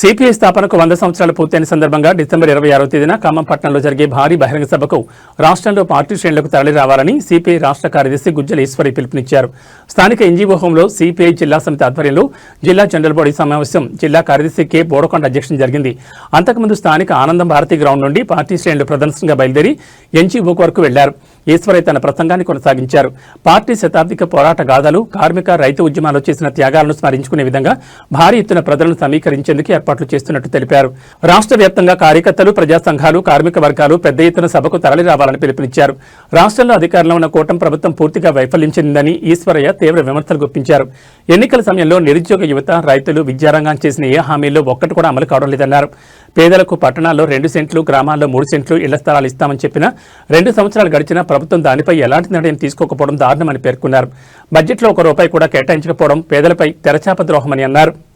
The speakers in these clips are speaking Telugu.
సిపిఐ స్థాపనకు వంద సంవత్సరాలు పూర్తయిన సందర్భంగా డిసెంబర్ ఇరవై ఆరో తేదీన ఖమ్మం పట్టణంలో జరిగే భారీ బహిరంగ సభకు రాష్ట్రంలో పార్టీ శ్రేణులకు తరలి రావాలని సిపిఐ రాష్ట్ర కార్యదర్శి గుజ్జల ఈశ్వరి పిలుపునిచ్చారు. స్థానిక ఎన్జీఓ హోంలో సిపిఐ జిల్లా సమితి ఆధ్వర్యంలో జిల్లా జనరల్ బాడీ సమావేశం జిల్లా కార్యదర్శి కె బోడకొండ అధ్యక్షం జరిగింది. అంతకుముందు స్థానిక ఆనందం భారతి గ్రౌండ్ నుండి పార్టీ శ్రేణులు ప్రదర్శనగా బయలుదేరి ఎన్జీఓకు వరకు వెళ్ళారు. ఈశ్వరయ్య తన ప్రసంగాన్ని కొనసాగించారు. పార్టీ శతాబ్దిక పోరాట గాథలు కార్మిక రైతు ఉద్యమాల్లో చేసిన త్యాగాలను స్మరించుకునే విధంగా భారీ ఎత్తున ప్రజలను సమీకరించేందుకు ఏర్పాట్లు చేస్తున్నట్టు తెలిపారు. రాష్ట్ర వ్యాప్తంగా కార్యకర్తలు ప్రజా సంఘాలు కార్మిక వర్గాలు పెద్ద ఎత్తున సభకు తరలి రావాలని పిలుపునిచ్చారు. రాష్ట్రంలో అధికారంలో ఉన్న కూటమి ప్రభుత్వం పూర్తిగా వైఫల్యం చెందిందని ఈశ్వరయ్య తీవ్ర విమర్శలు గుప్పించారు. ఎన్నికల సమయంలో నిరుద్యోగ యువత రైతులు విద్యారంగం చేసిన ఏ హామీల్లో ఒక్కటి కూడా అమలు కావడం లేదన్నారు. పేదలకు పట్టణాల్లో రెండు సెంట్లు గ్రామాల్లో మూడు సెంట్లు ఇళ్ళ స్థలాలు ఇస్తామని చెప్పినా రెండు సంవత్సరాలు గడిచినా ప్రభుత్వం దానిపై ఎలాంటి నిర్ణయం తీసుకోకపోవడం దారుణమని పేర్కొన్నారు. బడ్జెట్లో ఒక రూపాయి కూడా కేటాయించకపోవడం పేదలపై తెరచాప ద్రోహమని అన్నారు.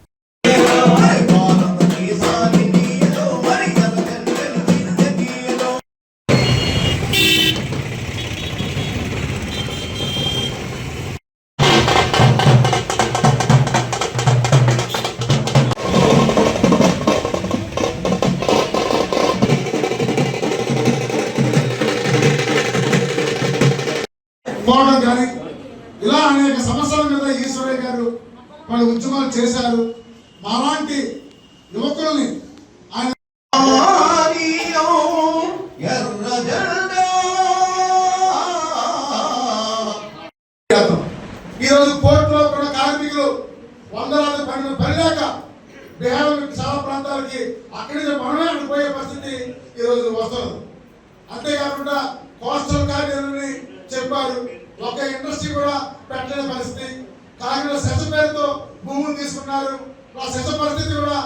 పోవడం కానీ ఇలా అనేక సమస్యల మీద ఈశ్వరయ్య గారు వాళ్ళు ఉద్యమాలు చేశారు మాలాంటి యువకుల్ని ఆయన. ఈరోజు కోర్టులో కూడా కార్మికులు వందలాది పని పని లేక బిహార్ చాలా ప్రాంతాలకి అక్కడి నుంచి మనమే అడిగిపోయే పరిస్థితి ఈరోజు వస్తుంది అంతేకాకుండా కోస్టల్ కార్యాలని చెప్పారు. ఒక ఇండస్ట్రీ కూడా పెట్టలేని పరిస్థితి. కాకినాడ సెస పేరుతో భూములు తీసుకున్నారు ఆ సెస పరిస్థితి కూడా